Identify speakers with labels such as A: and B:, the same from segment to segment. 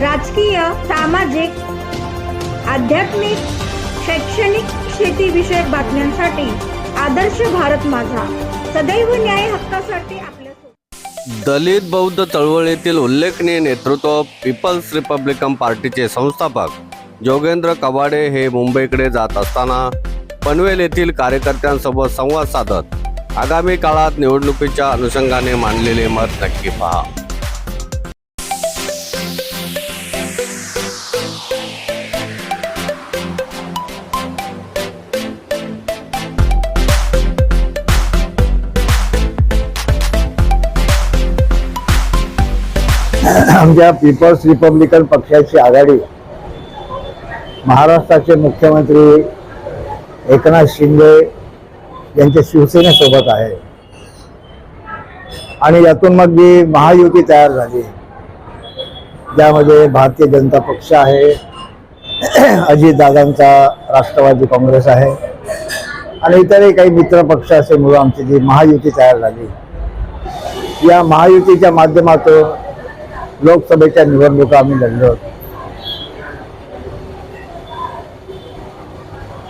A: राजकीय सामाजिक आध्यात्मिक शैक्षणिक शेतीविषयक बातम्यांसाठी आदर्श भारत माझा. सदैव न्याय हक्कासाठी आपल्या
B: दलित बौद्ध चळवळीतील उल्लेखनीय नेतृत्व पीपल्स रिपब्लिकन पार्टीचे संस्थापक जोगेंद्र कवाडे हे मुंबईकडे जात असताना पनवेल येथील कार्यकर्त्यांसोबत संवाद साधत आगामी काळात निवडणुकीच्या अनुषंगाने मांडलेले मत नक्की पहा.
C: आमच्या पीपल्स रिपब्लिकन पक्षाची आघाडी. महाराष्ट्राचे मुख्यमंत्री एकनाथ शिंदे यांच्या शिवसेनेसोबत आहे. आणि यातून मग जी महायुती तयार झाली. ज्यामध्ये भारतीय जनता पक्ष आहे. अजितदादांचा राष्ट्रवादी काँग्रेस आहे. आणि इतरही काही मित्र पक्ष असे म्हणून आमची जी महायुती तयार झाली. या महायुतीच्या माध्यमातून लोकसभेच्या निवडणुका आम्ही लढलो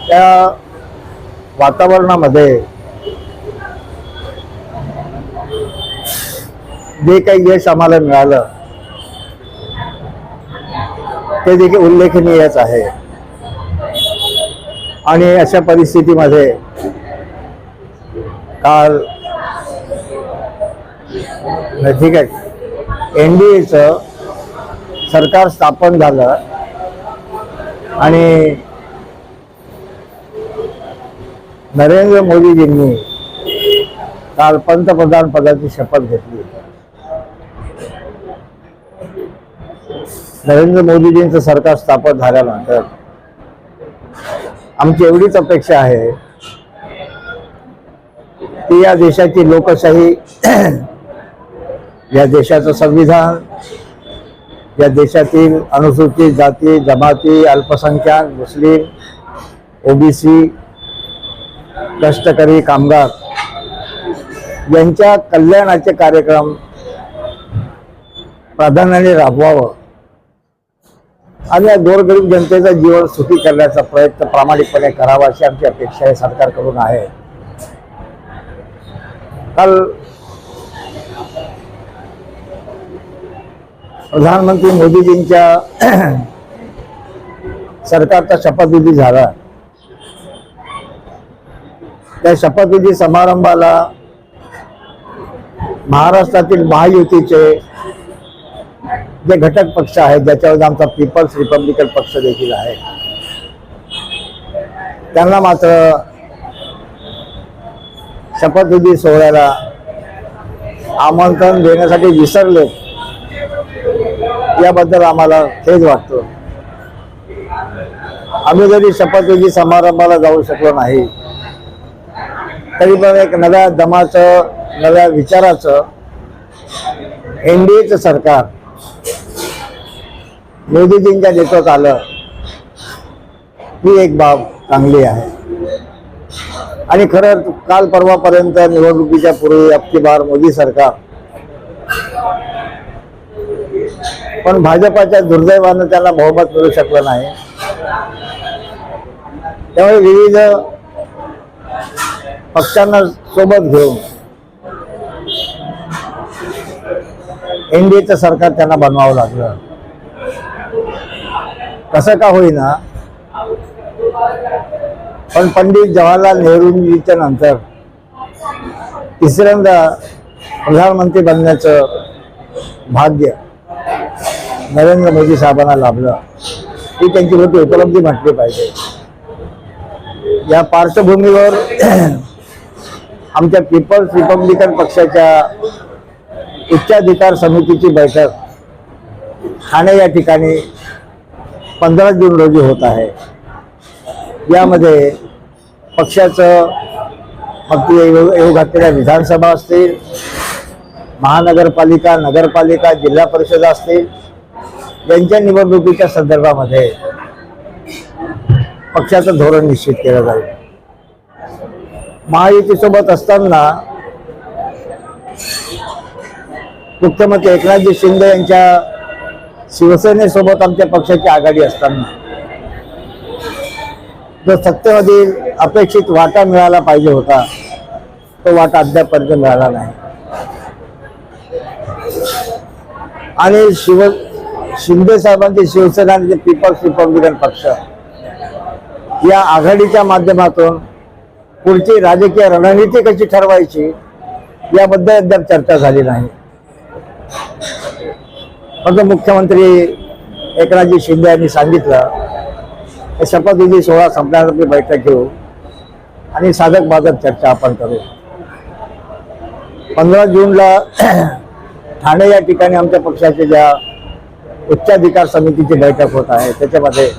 C: त्या वातावरणामध्ये जे काही यश आम्हाला मिळालं ते देखील उल्लेखनीयच आहे. आणि अशा परिस्थितीमध्ये काल ठीक आहे. एन डी एचं सरकार स्थापन झालं आणि नरेंद्र मोदीजींनी काल पंतप्रधान पदाची शपथ घेतली. नरेंद्र मोदीजींचं सरकार स्थापन झाल्यानंतर आमची एवढीच अपेक्षा आहे की या देशाची लोकशाही या देशाचं संविधान या देशातील अनुसूचित जाती जमाती अल्पसंख्याक मुस्लिम ओबीसी कष्टकरी कामगार यांच्या कल्याणाचे कार्यक्रम प्राधान्याने राबवावं आणि या गोरगरीब जनतेचं जीवन सुखी करण्याचा प्रयत्न प्रामाणिकपणे करावा अशी आमची अपेक्षा हे सरकारकडून आहे. काल प्रधानमंत्री मोदीजींच्या सरकारचा शपथविधी झाला. त्या शपथविधी समारंभाला महाराष्ट्रातील महायुतीचे जे घटक पक्ष आहेत ज्याच्यावर आमचा पीपल्स रिपब्लिकन पक्ष देखील आहे त्यांना मात्र शपथविधी सोहळ्याला आमंत्रण देण्यासाठी विसरले याबद्दल आम्हाला हेच वाटतो. आम्ही जरी शपथविधी समारंभाला जाऊ शकलो नाही तरी पण एक नव्या दमाचं नव्या विचाराचं एन डी एचं सरकार मोदीजींच्या नेतृत्वात आलं ही एक बाब चांगली आहे. आणि खरं काल परवापर्यंत निवडणुकीच्या पूर्वी अबकी बार मोदी सरकार पण भाजपाच्या दुर्दैवानं त्याला बहुमत मिळू शकलं नाही. त्यामुळे विविध पक्षांना सोबत घेऊन एनडीएचं सरकार त्यांना बनवावं लागलं. कसं का होईना पण पंडित जवाहरलाल नेहरूजीच्या नंतर तिसऱ्यांदा प्रधानमंत्री बनण्याचं भाग्य नरेंद्र मोदी साहेबांना लाभलं. ही त्यांची मोठी उपलब्धी म्हटली पाहिजे. या पार्श्वभूमीवर आमच्या पीपल्स रिपब्लिकन पक्षाच्या उच्चाधिकार समितीची बैठक ठाणे या ठिकाणी पंधरा जून रोजी होत आहे. यामध्ये पक्षाचं मग ती येऊ येऊ घातलेल्या विधानसभा असतील महानगरपालिका नगरपालिका जिल्हा परिषद असतील यांच्या निवडणुकीच्या संदर्भामध्ये पक्षाचं धोरण निश्चित केलं जाईल. महायुतीसोबत असताना मुख्यमंत्री एकनाथजी शिंदे यांच्या शिवसेनेसोबत आमच्या पक्षाची आघाडी असताना जो सत्तेमधील अपेक्षित वाटा मिळाला पाहिजे होता तो वाटा अद्यापर्यंत मिळाला नाही. आणि शिव शिंदे साहेबांची शिवसेना आणि जे पीपल्स रिपब्लिकन पक्ष या आघाडीच्या माध्यमातून पुढची राजकीय रणनीती कशी ठरवायची याबद्दल अद्याप चर्चा झाली नाही. फक्त मुख्यमंत्री एकनाथजी शिंदे यांनी सांगितलं की शपथविधी सोहळा संपल्यानंतर बैठक घेऊ आणि साधक बाधक चर्चा आपण करू. पंधरा जूनला ठाणे या ठिकाणी आमच्या पक्षाच्या ज्या उच्चाधिकार समितीची बैठक होत आहे. त्याच्यामध्ये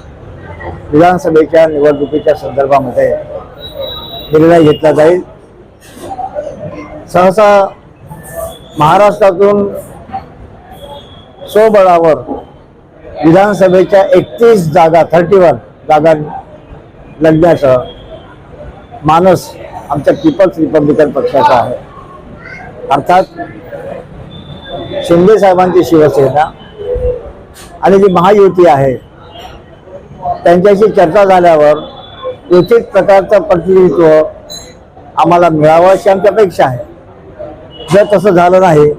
C: विधानसभेच्या निवडणुकीच्या संदर्भामध्ये निर्णय घेतला जाईल. सहसा महाराष्ट्रातून स्वबळावर विधानसभेच्या एकतीस जागा थर्टी वन जागा लढण्याचं मानस आमच्या पीपल्स रिपब्लिकन पक्षाचा आहे. अर्थात शिंदे साहेबांची शिवसेना आणि जी महायुती आहे त्यांच्याशी चर्चा झाल्यावर उचित प्रकारचं प्रतिनिधित्व आम्हाला मिळावं अशी आमची अपेक्षा आहे. जर तसं झालं नाही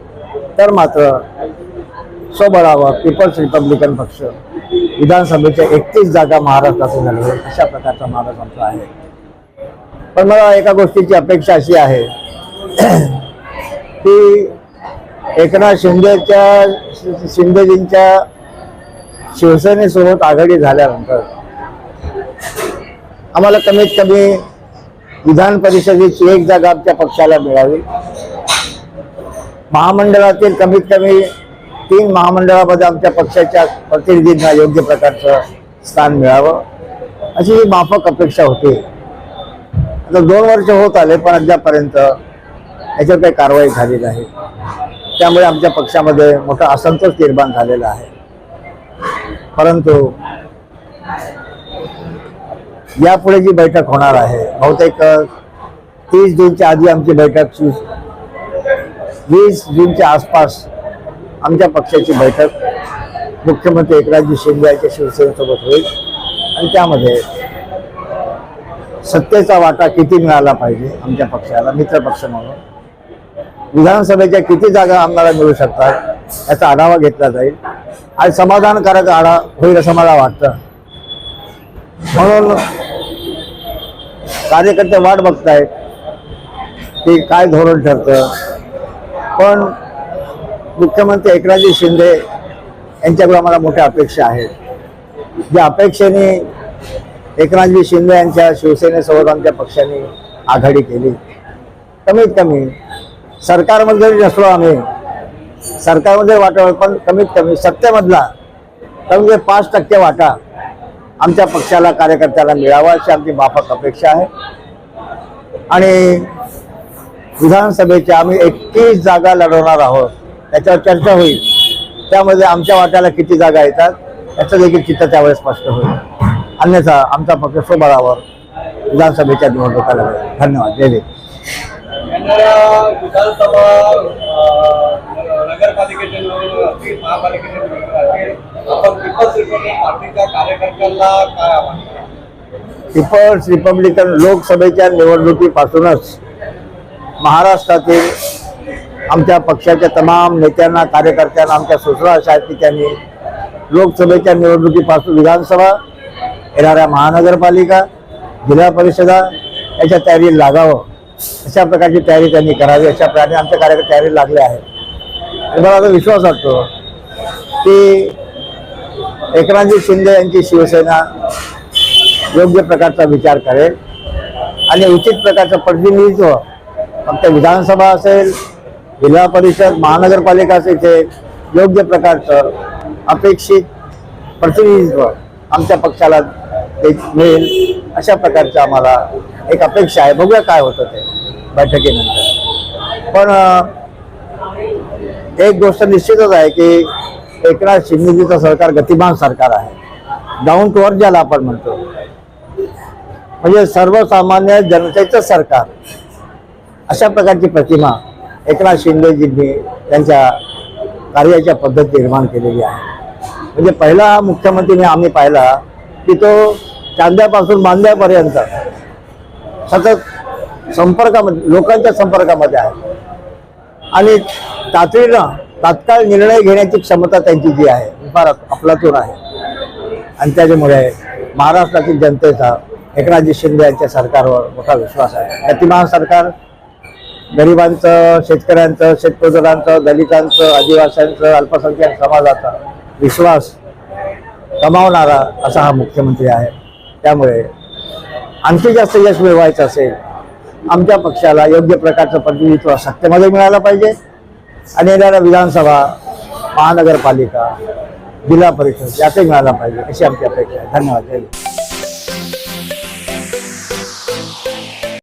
C: तर मात्र स्वबळावर पीपल्स रिपब्लिकन पक्ष विधानसभेच्या एकतीस जागा महाराष्ट्रातून लढवेल अशा प्रकारचा महाराज आमचा आहे. पण मला एका गोष्टीची अपेक्षा अशी आहे की एकनाथ शिंदेच्या शिंदेजींच्या शिवसेनेसोबत आघाडी झाल्यानंतर आम्हाला कमीत कमी विधान परिषदेची एक जागा आमच्या पक्षाला मिळावी. महामंडळातील कमीत कमी तीन महामंडळामध्ये आमच्या पक्षाच्या प्रतिनिधींना योग्य प्रकारचं स्थान मिळावं. अशी ही माफक अपेक्षा होती. आता दोन वर्ष होत आले पण अद्यापर्यंत याच्यावर काही कारवाई झाली नाही. त्यामुळे आमच्या पक्षामध्ये मोठा असंतोष निर्माण झालेला आहे. परंतु यापुढे जी बैठक होणार आहे बहुतेक तीस जूनच्या आधी आमची बैठक वीस जूनच्या आसपास आमच्या पक्षाची बैठक मुख्यमंत्री एकनाथजी शिंदे यांच्या शिवसेनेसोबत होईल. आणि त्यामध्ये सत्तेचा वाटा किती मिळाला पाहिजे आमच्या पक्षाला मित्रपक्ष म्हणून? विधानसभेच्या किती जागा आम्हाला मिळू शकतात याचा आढावा घेतला जाईल. आज समाधानकारक आढा होईल असं मला वाटतं. म्हणून कार्यकर्ते वाट बघतायत की काय धोरण ठरतं. पण मुख्यमंत्री एकनाथजी शिंदे यांच्याकडे आम्हाला मोठ्या अपेक्षा आहेत. ज्या अपेक्षेने एकनाथजी शिंदे यांच्या शिवसेनेसोबत आमच्या पक्षाने आघाडी केली. कमीत कमी सरकारमध्ये जरी नसलो आम्ही सरकारमध्ये वाटा पण कमीत कमी सत्तेमधला कमी म्हणजे पाच टक्के वाटा आमच्या पक्षाला कार्यकर्त्याला मिळावा अशी आमची माफक अपेक्षा आहे. आणि विधानसभेच्या आम्ही एकतीस जागा लढवणार आहोत त्याच्यावर चर्चा होईल. त्यामध्ये आमच्या वाट्याला किती जागा येतात याचं देखील चित्र त्यावेळेस स्पष्ट होईल. अन्यथा आमचा पक्ष स्वबळावर विधानसभेच्या निवडणुका धन्यवाद. जय हिंद.
D: विधानसभा अं, नगरपालिकेच्या निवडणूक असतील महापालिकेच्या निवडणूक असतील आपण पीपल्स रिपब्लिक पार्टीच्या कार्यकर्त्यांना काय आव्हान
C: पीपल्स रिपब्लिकन लोकसभेच्या निवडणुकीपासूनच महाराष्ट्रातील आमच्या पक्षाच्या तमाम नेत्यांना कार्यकर्त्यांना आमच्या सूचना अशा आहेत की त्यांनी लोकसभेच्या निवडणुकीपासून विधानसभा येणाऱ्या महानगरपालिका जिल्हा परिषदा याच्या तयारीला लागावं. अशा प्रकारची तयारी त्यांनी करावी अशा प्रकारे आमच्या कार्यकर्ते तयारीला लागले आहेत मला आता विश्वास वाटतो? की एकनाथजी शिंदे यांची शिवसेना योग्य प्रकारचा विचार करेल आणि उचित प्रकारचं प्रतिनिधित्व फक्त विधानसभा असेल जिल्हा परिषद महानगरपालिका असेल ते योग्य प्रकारचं अपेक्षित प्रतिनिधित्व आमच्या पक्षाला एक मिळेल अशा प्रकारचं आम्हाला एक अपेक्षा आहे. बघूया काय होतं ते बैठकीनंतर. पण एक गोष्ट निश्चितच आहे की एकनाथ शिंदेजीचं सरकार गतिमान सरकार आहे. डाऊन टू अर्थ ज्याला आपण म्हणतो. म्हणजे सर्वसामान्य जनतेचं सरकार. अशा प्रकारची प्रतिमा एकनाथ शिंदेजींनी त्यांच्या कार्याच्या पद्धती निर्माण केलेली आहे. म्हणजे पहिला मुख्यमंत्रीने आम्ही पाहिला की तो कांद्यापासून मांद्यापर्यंत सतत संपर्कामध्ये लोकांच्या संपर्कामध्ये आहे. आणि तातडीनं तात्काळ निर्णय घेण्याची क्षमता त्यांची जी आहे ती फार अफलातून आहे. आणि त्याच्यामुळे महाराष्ट्रातील जनतेचा एकनाथजी शिंदे यांच्या सरकारवर मोठा विश्वास आहे. गतिमान सरकार गरिबांचं शेतकऱ्यांचं शेतमजुरांचं दलितांचं आदिवासींचं अल्पसंख्याक समाजाचा विश्वास कमावणारा असा हा मुख्यमंत्री आहे. त्यामुळे आणखी जास्त यश मिळवायचं असेल आमच्या पक्षाला योग्य प्रकारचं प्रतिनिधित्व सत्तेमध्ये मिळालं पाहिजे. आणि येणाऱ्या विधानसभा महानगरपालिका जिल्हा परिषद यातही मिळाला पाहिजे अशी आमची अपेक्षा आहे. धन्यवाद.